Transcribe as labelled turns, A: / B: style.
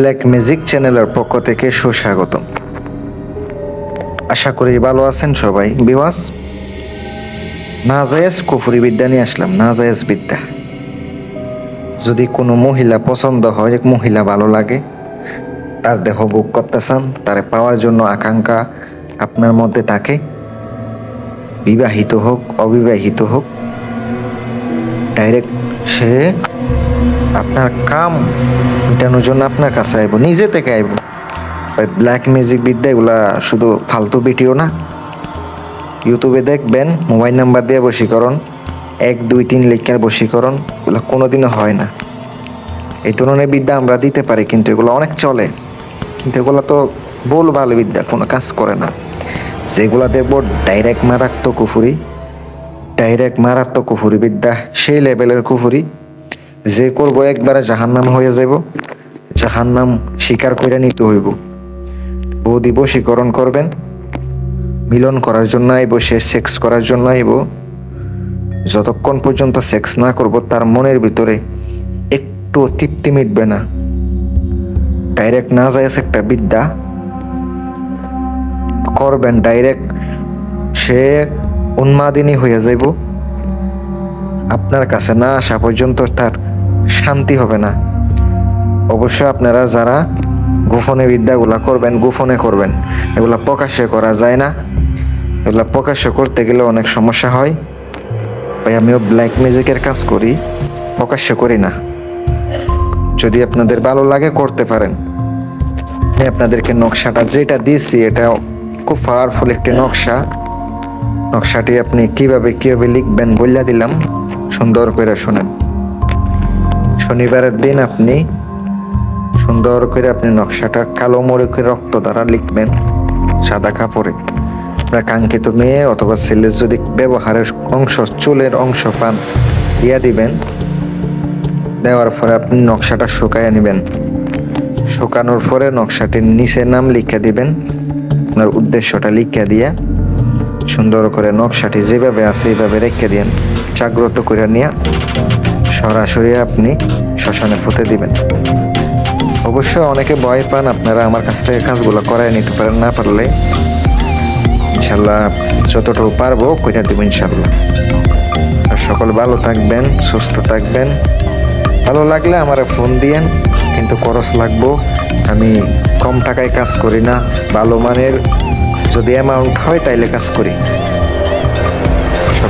A: Black magic চ্যানেলের পক্ষ থেকে সুস্বাগতম। আশা করি ভালো আছেন সবাই। বিওয়াস, নাজায়েজ কুফুরি বিদ্যা নিয়ে আসলাম, নাজায়েজ বিদ্যা। যদি কোনো মহিলা পছন্দ হয়, এক মহিলা ভালো লাগে, তার দেহ বুক করতে চান তার পাওয়ার জন্য আকাঙ্ক্ষা আপনার মধ্যে থাকে, বিবাহিত হোক, অবিবাহিত হোক ডাইরেক্ট সে আপনার কাম মেটানোর জন্য আপনার কাছে আইব, নিজে থেকে আইব। ব্ল্যাক মিউজিক বিদ্যা এগুলা শুধু ফালতু ভিডিও না। ইউটিউবে দেখবেন মোবাইল নাম্বার দিয়ে বশীকরণ, এক, দুই, তিন লেখার বশীকরণ, এগুলো কোনোদিনও হয় না। এই ধরনের বিদ্যা আমরা দিতে পারি, কিন্তু এগুলো অনেক চলে। কিন্তু এগুলো তো বল ভালো বিদ্যা, কোনো কাজ করে না। যেগুলা দেখব ডাইরেক্ট মারাত্মক কুফুরি ডাইরেক্ট মারাত্মক কুফুরি বিদ্যা, সেই লেভেলের কুফুরি। যে করব একবারে জাহান্নাম হয়ে যাব জাহান্নাম স্বীকার করে নিতে হইব। বৌদি বশীকরণ করবেন, মিলন করার জন্য আইব, সে সেক্স করার জন্য আইব। যতক্ষণ পর্যন্ত সেক্স না করব, তার মনের ভিতরে একটু তৃপ্তি মিটবে না। ডাইরেক্ট না যায় একটা বিদ্যা। করবেন, ডাইরেক্ট সে উন্মাদিনী হয়ে যাইব। আপনার কাছে না আসা পর্যন্ত তার শান্তি হবে না। অবশ্যই আপনারা যারা গোপনে বিদ্যাগুলা করবেন, গোপনে করবেন, এগুলা প্রকাশ্যে করা যায় না। এগুলা প্রকাশ্য করতে গেলে অনেক সমস্যা হয়। ভাই আমিও ব্ল্যাক ম্যাজিকের কাজ করি, প্রকাশ্য করি না। যদি আপনাদের ভালো লাগে করতে পারেন। আমি আপনাদেরকে নকশাটা যেটা দিয়েছি, এটা খুব পাওয়ারফুল একটি নকশা। নকশাটি আপনি কীভাবে কীভাবে লিখবেন বললা দিলাম। সুন্দর করে শোনেন। শনিবারের দিন আপনি সুন্দর করে আপনি নকশাটা কালো মরিকের রক্ত দ্বারা লিখবেন সাদা কাপড়ে। আপনার কাঙ্ক্ষিত মেয়ে অথবা ছেলের যদি ব্যবহারের অংশ, চুলের অংশ পান, দিয়া দিবেন। দেওয়ার পরে আপনি নকশাটা শুকায় নেবেন। শুকানোর পরে নকশাটির নিচে নাম লিখে দিবেন। আপনার উদ্দেশ্যটা লিখে দিয়ে সুন্দর করে নকশাটি যেভাবে আছে এইভাবে রেখে দিন জাগ্রত করে নিয়ে সরাসরি আপনি শ্মশানে ফুতে দিবেন। অবশ্য অনেকে ভয় পান আপনারা আমার কাছ থেকে কাজগুলো করায় নিতে পারেন, না পারলে ইনশাল্লাহ যতটুকু পারব কইরা দেবো ইনশাল্লাহ। আর সকল ভালো থাকবেন, সুস্থ থাকবেন। ভালো লাগলে আমার ফোন দিয়েন, কিন্তু খরচ লাগবো। আমি কম টাকায় কাজ করি না, ভালো মানের যদি অ্যামাউন্ট হয় তাইলে কাজ করি।